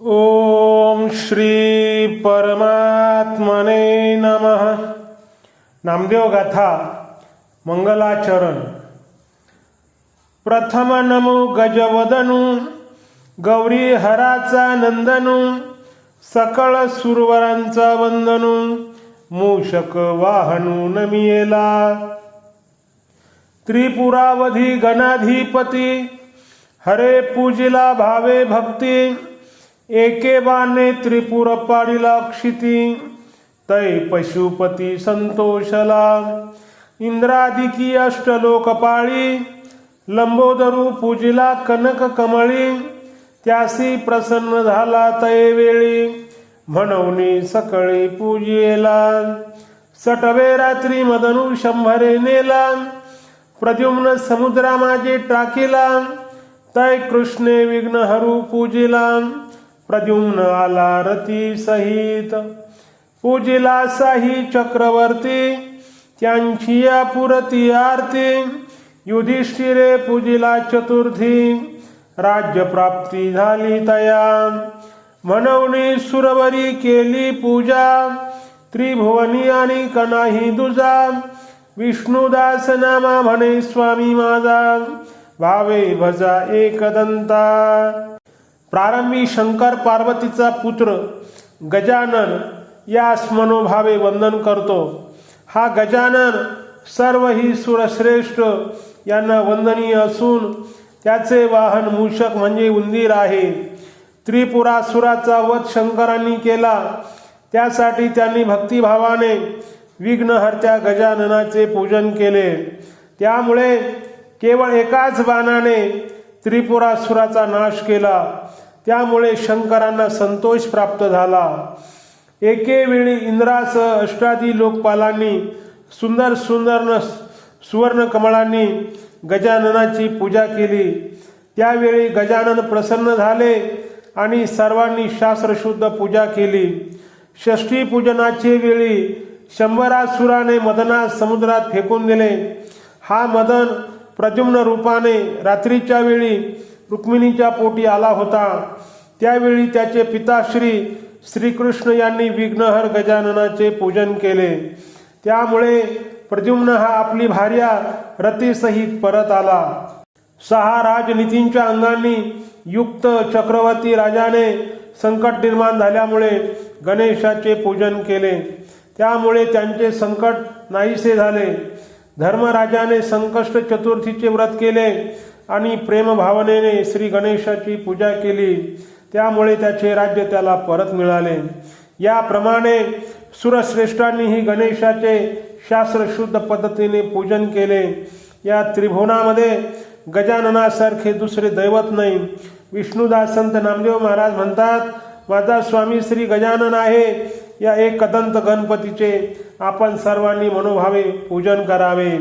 ओम श्री परमात्मने नमः. नामदेव गाथा मंगलाचरण. प्रथम नमो गजवदनु गौरी हराचा नंदनु सकळ सुरवरांचा वंदनु मूषक वाहनू नमियेला. त्रिपुरावधी गणाधिपती हरे पूजिला भावे भक्ती एके बाणे त्रिपुर पाडीला क्षिती. तै पशुपती संतोषला. इंद्रादिकी अष्टलोक पाळी. लंबोदरू पूजिला कनक कमळी. त्यासी प्रसन्न झाला तय वेळी. म्हणून सकळी पूजेला. सटवे रात्री मदनू शंभरे नेला. प्रद्युम्न समुद्रा माझे टाकीला. तय कृष्णे विघ्न हरू पूजिला. प्रद्युम्न आला रती सहित. पूजिला साही चक्रवर्ती त्यांची पुरती आरती. युधिष्ठिरे पूजिला चतुर्थी राज्य प्राप्ती झाली तया. म्हणवणी सुरवरी केली पूजा त्रिभुवनी आणि कनाही दुजा. विष्णुदास नामा म्हणे स्वामी माझा भावे भजा एकदंता प्रारंभी शंकर पार्वतीचा पुत्र गजानन यास मनोभावे वंदन करतो. हा गजानन सर्व ही सुरश्रेष्ठ यांना वंदनीय असून त्याचे वाहन मूषक म्हणजे उंदीर आहे. त्रिपुरासुराचा वध शंकरांनी केला. त्यासाठी त्यांनी भक्तिभावाने विघ्नहर्त्या गजाननाचे पूजन केले. त्यामुळे केवळ एकाच बाणाने त्रिपुरासुराचा नाश केला. त्यामुळे शंकरांना संतोष प्राप्त झाला. एके वेळी इंद्रासह अष्टादी लोकपालांनी सुंदर सुंदर न सुवर्ण कमळांनी गजाननाची पूजा केली. त्यावेळी गजानन प्रसन्न झाले आणि सर्वांनी शास्त्रशुद्ध पूजा केली. षष्ठी पूजनाचे वेळी शंभरासुराने मदनास समुद्रात फेकून दिले. हा मदन प्रद्युम्न रूपाने रात्रीच्या वेळी रुक्मिणीच्या पोटी आला होता. त्यावेळी त्याचे पिताश्री श्रीकृष्ण यांनी विघ्नहर गजाननाचे पूजन केले. त्यामुळे प्रद्युम्न हा आपली भार्या रतीसहित परत आला. सहा राजनीतींच्या अंगांनी युक्त चक्रवर्ती राजाने संकट निर्माण झाल्यामुळे गणेशाचे पूजन केले. त्यामुळे त्यांचे संकट नाहीसे झाले. धर्मराजाने संकष्ट चतुर्थीचे व्रत केले. आणि प्रेमभावनेने श्री गणेशाची पूजा केली. त्यामुळे त्याचे राज्य त्याला परत मिळाले. याप्रमाणे सुरश्रेष्ठांनीही गणेशाचे शास्त्रशुद्ध पद्धतीने पूजन केले. या त्रिभुवनामध्ये गजाननासारखे दुसरे दैवत नाही. विष्णुदास संत नामदेव महाराज म्हणतात माझा स्वामी श्री गजानन आहे. या एक कदंत गणपतीचे आपण सर्वांनी मनोभावे पूजन करावे.